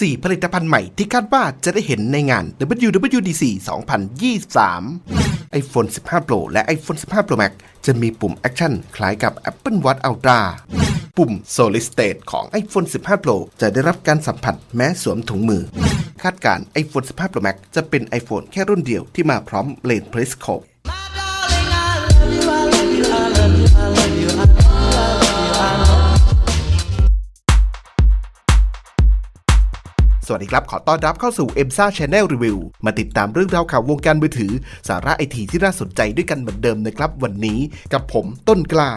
4 ผลิตภัณฑ์ใหม่ที่คาดว่าจะได้เห็นในงาน WWDC 2023 iPhone 15 Pro และ iPhone 15 Pro Max จะมีปุ่มแอคชั่นคล้ายกับ Apple Watch Ultra ปุ่ม Solid State ของ iPhone 15 Pro จะได้รับการสัมผัสแม้สวมถุงมือ คาดการ iPhone 15 Pro Max จะเป็น iPhone แค่รุ่นเดียวที่มาพร้อมเลนส์เพลสโคป วัสดีครับ ขอต้อนรับเข้าสู่ e m s a Channel Review มาติดตามเรื่องราวข่าววงการมือถือ สาระไอทีที่น่าสนใจด้วยกันเหมือนเดิมนะครับ วันนี้กับผมต้นกล้า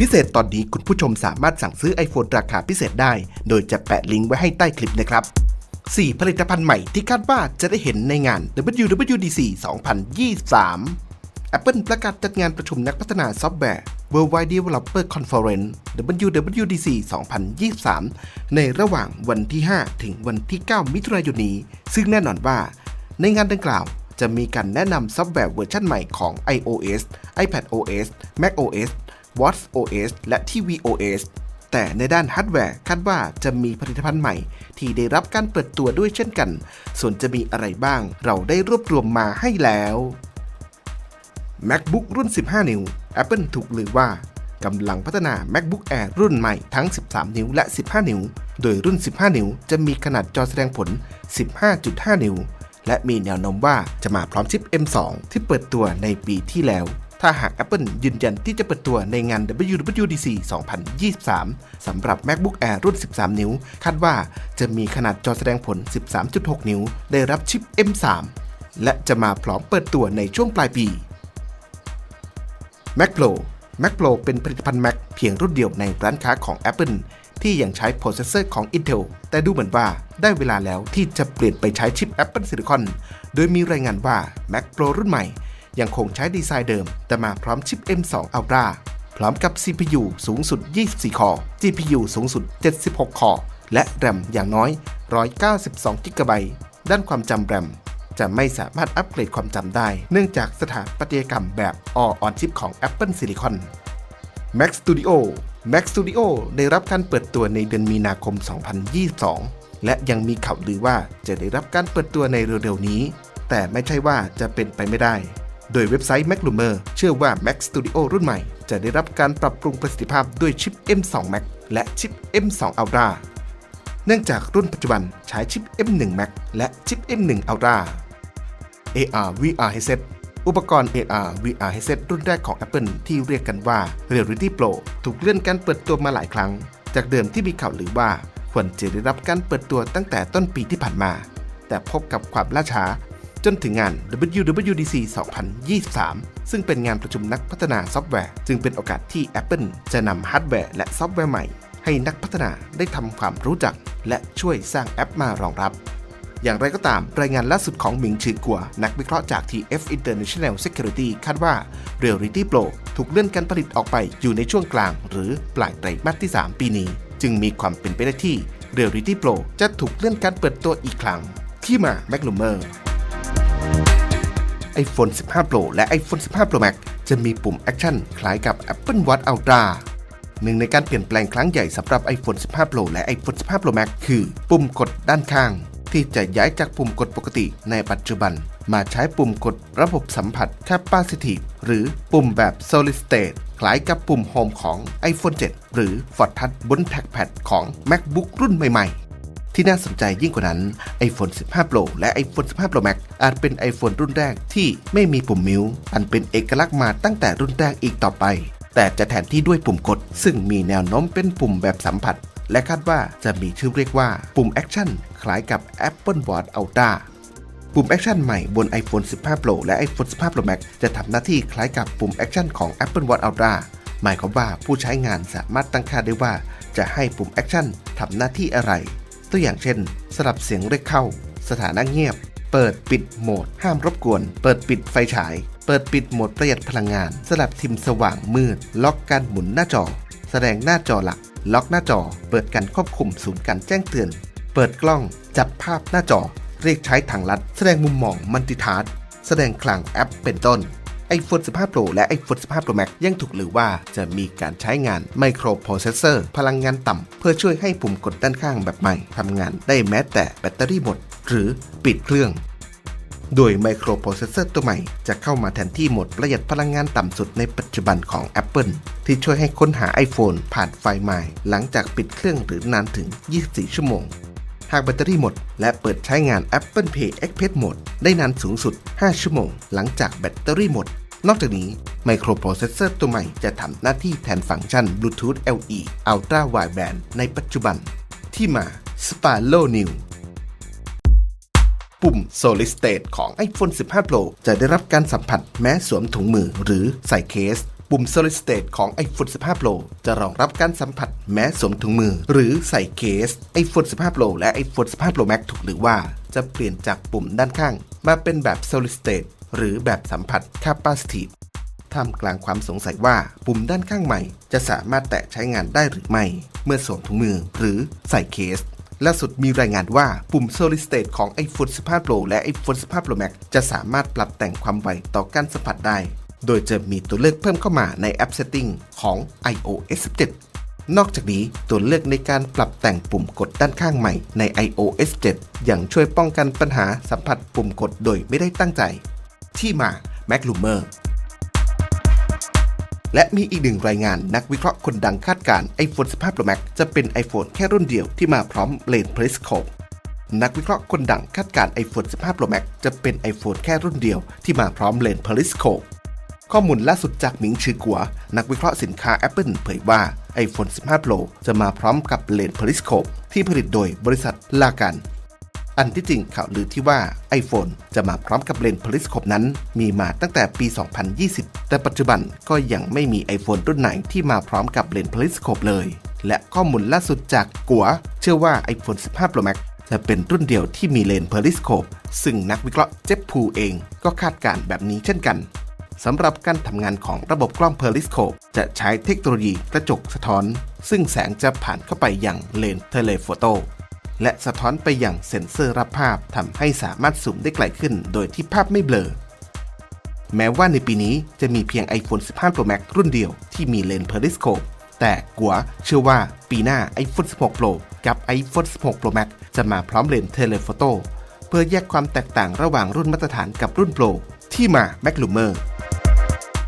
พิเศษตอนนี้คุณผู้ชมสามารถสั่งซื้อ iPhone ราคาพิเศษได้ โดยจะแปะลิงก์ไว้ให้ใต้คลิปนะครับ 4 ผลิตภัณฑ์ใหม่ที่คาดว่าจะได้เห็นในงาน WWDC 2023 Apple ประกาศจัดงานประชุมนักพัฒนาซอฟต์แวร์ Worldwide Developer Conference WWDC 2023 ในระหว่างวันที่ 5 ถึงวันที่ 9 มิถุนายนนี้ ซึ่งแน่นอนว่า ในงานดังกล่าวจะมีการแนะนำซอฟต์แวร์เวอร์ชันใหม่ของ iOS iPadOS macOS watchOS และ tvOS แต่ในด้านฮาร์ดแวร์คาดว่าจะมีผลิตภัณฑ์ใหม่ ที่ได้รับการเปิดตัวด้วยเช่นกัน ส่วนจะมีอะไรบ้างเราได้รวบรวมมาให้แล้ว MacBook รุ่น 15 นิ้ว Apple ถูกลือว่ากำลังพัฒนา MacBook Air รุ่นใหม่ทั้ง 13 นิ้วและ 15 นิ้ว โดยรุ่น 15 นิ้ว จะมีขนาดจอแสดงผล 15.5 นิ้ว และมีแนวโน้มว่าจะมาพร้อมชิป M2 ที่เปิดตัวในปีที่แล้ว ถ้าหาก Apple ยืนยันที่จะเปิดตัวในงาน WWDC 2023 สำหรับ MacBook Air รุ่น 13 นิ้ว คาดว่าจะมีขนาดจอแสดงผล 13.6 นิ้ว ได้รับชิป M3 และจะมาพร้อมเปิดตัวในช่วงปลายปี Mac Pro Mac Pro เป็นผลิตภัณฑ์ Mac เพียงรุ่นเดียวในร้านค้าของ Apple ที่ยังใช้โปรเซสเซอร์ของ Intel แต่ดูเหมือนว่าได้เวลาแล้วที่จะเปลี่ยนไปใช้ชิป Apple Silicon โดยมีรายงานว่า Mac Pro รุ่นใหม่ ยังคงใช้ดีไซน์เดิม แต่มาพร้อมชิป M2 Ultra พร้อมกับ CPU สูงสุด 24 คอ GPU สูงสุด 76 คอและ RAM อย่างน้อย 192 GB ด้านความจำ RAM จะไม่สามารถอัปเกรดความจำได้ เนื่องจากสถาปัตยกรรมแบบ All on Chip ของ Apple Silicon Mac Studio Mac Studio ได้รับการเปิดตัวในเดือนมีนาคม 2022 และยังมีข่าวลือว่าจะได้รับการเปิดตัวในเร็วๆนี้ แต่ไม่ใช่ว่าจะเป็นไปไม่ได้ โดยเว็บไซต์ Maclumer เชื่อว่า Mac Studio รุ่นใหม่ จะได้รับการปรับปรุงประสิทธิภาพด้วยชิป M2 Max และชิป M2 Ultra เนื่องจากรุ่นปัจจุบันใช้ชิป M1 Max และชิป M1 Ultra AR VR headset อุปกรณ์ AR VR headset รุ่นแรกของ Apple ที่เรียกกันว่า Reality Pro ถูกเลื่อนการเปิดตัวมาหลายครั้ง จากเดิมที่มีข่าวลือว่า ควรจะได้รับการเปิดตัวตั้งแต่ต้นปีที่ผ่านมา แต่พบกับความล่าช้า จนถึงงาน WWDC 2023 ซึ่งเป็นงานประชุมนักพัฒนาซอฟต์แวร์ จึงเป็นโอกาสที่ Apple จะนำฮาร์ดแวร์และซอฟต์แวร์ใหม่ให้นักพัฒนาได้ทำความรู้จัก และช่วยสร้างแอปมารองรับ อย่างไรก็ตาม รายงานล่าสุดของหมิงชือกัว นักวิเคราะห์จาก TF International Security คาดว่า Reality Pro ถูกเลื่อนการผลิตออกไปอยู่ในช่วงกลาง หรือปลายไตรมาสที่ 3 ปีนี้ จึงมีความเป็นไปได้ที่ Reality Pro จะถูกเลื่อนการเปิดตัวอีกครั้ง ที่มา m a c l u m e r iPhone 15 Pro และ iPhone 15 Pro Max จะมีปุ่ม Action คล้ายกับ Apple Watch Ultra หนึ่งในการเปลี่ยนแปลงครั้งใหญ่สำหรับ iPhone 15 Pro และ iPhone 15 Pro Max คือ ปุ่มกดด้านข้าง ที่จะย้ายจากปุ่มกดปกติในปัจจุบัน มาใช้ปุ่มกดระบบสัมผัส Capacitive หรือปุ่มแบบ Solid State คล้ายกับปุ่ม Home ของ iPhone 7 หรือ Ford Touch บน Trackpad ของ MacBook รุ่นใหม่ ๆที่น่าสนใจยิ่งกว่านั้น iPhone 15 Pro และ iPhone 15 Pro Max อาจเป็น iPhone รุ่นแรกที่ไม่มีปุ่มมิวอันเป็นเอกลักษณ์มาตั้งแต่รุ่นแรกอีกต่อไป แต่จะแทนที่ด้วยปุ่มกด ซึ่งมีแนวโน้มเป็นปุ่มแบบสัมผัส และคาดว่าจะมีชื่อเรียกว่าปุ่ม Action คล้ายกับ Apple Watch Ultra ปุ่ม Action ใหม่บน iPhone 15 Pro และ iPhone 15 Pro Max จะทำหน้าที่คล้ายกับปุ่ม Action ของ Apple Watch Ultra หมายความว่าผู้ใช้งานสามารถตั้งค่าได้ว่า จะให้ปุ่ม Action ทำหน้าที่อะไร ตัวอย่างเช่น สลับเสียงเรียกเข้า สถานะเงียบ เปิดปิดโหมด ห้ามรบกวน เปิดปิดไฟฉาย เปิดปิดโหมดประหยัดพลังงาน สลับทิมสว่างมืด ล็อกการหมุนหน้าจอ แสดงหน้าจอหลัก ล็อกหน้าจอ เปิดการควบคุมศูนย์การแจ้งเตือน เปิดกล้องจับภาพหน้าจอ เรียกใช้ทางลัด แสดงมุมมองมัลติทัสแสดงคลังแอปเป็นต้น iPhone 15 Pro และ iPhone 15 Pro Max ยังถูกหรือว่าจะมีการใช้งาน Microprocessor พลังงานต่ำ เพื่อช่วยให้ปุ่มกดด้านข้างแบบใหม่ทำงานได้แม้แต่แบตเตอรี่หมด หรือปิดเครื่อง โดย Microprocessor ตัวใหม่จะเข้ามาแทนที่โหมดประหยัดพลังงานต่ำสุดในปัจจุบันของ Apple ที่ช่วยให้ค้นหา iPhone ผ่านไฟล์ใหม่หลังจากปิดเครื่องหรือนานถึง 24 ชั่วโมง หากแบตเตอรี่หมด และเปิดใช้งาน Apple Pay Express Mode ได้นานสูงสุด 5 ชั่วโมง หลังจากแบตเตอรี่หมด นอกจากนี้ Microprocessor ตัวใหม่จะทำหน้าที่แทนฟังก์ชัน Bluetooth LE Ultra Wideband ในปัจจุบัน ที่มา Sparrow New ปุ่ม Solid State ของ iPhone 15 Pro จะได้รับการสัมผัสแม้สวมถุงมือหรือใส่เคส ปุ่ม Solid State ของ iPhone 15 Pro จะรองรับการสัมผัสแม้สวมถุงมือ หรือใส่เคส iPhone 15 Pro และ iPhone 15 Pro Max ถูกหรือว่าจะเปลี่ยนจากปุ่มด้านข้าง มาเป็นแบบ Solid State หรือแบบสัมผัส Capacitive ท่ามกลางความสงสัยว่าปุ่มด้านข้างใหม่ จะสามารถแตะใช้งานได้หรือไม่ เมื่อสวมถุงมือหรือใส่เคส ล่าสุดมีรายงานว่าปุ่ม Solid State ของ iPhone 15 Pro และ iPhone 15 Pro Max จะสามารถปรับแต่งความไวต่อการสัมผัสได้ โดยจะมีตัวเลือกเพิ่มเข้ามาในแอป Setting ของ iOS 17 นอกจากนี้ตัวเลือกในการปรับแต่งปุ่มกดด้านข้างใหม่ใน iOS 7 ยังช่วยป้องกันปัญหาสัมผัสปุ่มกดโดยไม่ได้ตั้งใจ ที่มา Mac l u m e r และมีอีกหนึ่งรายงานนักวิเคราะห์คนดังคาดการณ์ iPhone 15 Pro Max จะเป็น iPhone แค่รุ่นเดียวที่มาพร้อมเลนส์ Periscope นักวิเคราะห์คนดังคาดการณ์ iPhone 15 Pro Max จะเป็น iPhone แค่รุ่นเดียวที่มาพร้อมเลนส์ Periscope ข้อมูลล่าสุดจากหมิงชือกัว นักวิเคราะห์สินค้า Apple เผยว่า iPhone 15 Pro จะมาพร้อมกับเลนส์ Periscope ที่ผลิตโดยบริษัทลากัน อันที่จริงข่าวลือที่ว่า iPhone จะมาพร้อมกับเลนส์ Periscope นั้น มีมาตั้งแต่ปี 2020 แต่ปัจจุบันก็ยังไม่มี iPhone รุ่นไหนที่มาพร้อมกับเลนส์ Periscope เลย และข้อมูลล่าสุดจากกัว เชื่อว่า iPhone 15 Pro Max จะเป็นรุ่นเดียวที่มีเลนส์ Periscope ซึ่งนักวิเคราะห์เจฟพูเองก็คาดการณ์แบบนี้เช่นกันสำหรับการทำงานของระบบกล้อง Periscope จะใช้เทคโนโลยีกระจกสะท้อน ซึ่งแสงจะผ่านเข้าไปยังเลนส์เทเลโฟโต และสะท้อนไปยังเซ็นเซอร์รับภาพทำให้สามารถซูมได้ไกลขึ้น โดยที่ภาพไม่เบลอ แม้ว่าในปีนี้จะมีเพียง iPhone 15 Pro Max รุ่นเดียวที่มีเลนส์ Periscope แต่กัวเชื่อว่าปีหน้า iPhone 16 Pro กับ iPhone 16 Pro Max จะมาพร้อมเลนส์เทเลโฟโตเพื่อแยกความแตกต่างระหว่างรุ่นมาตรฐานกับรุ่น Pro ที่มา m a c l u m e r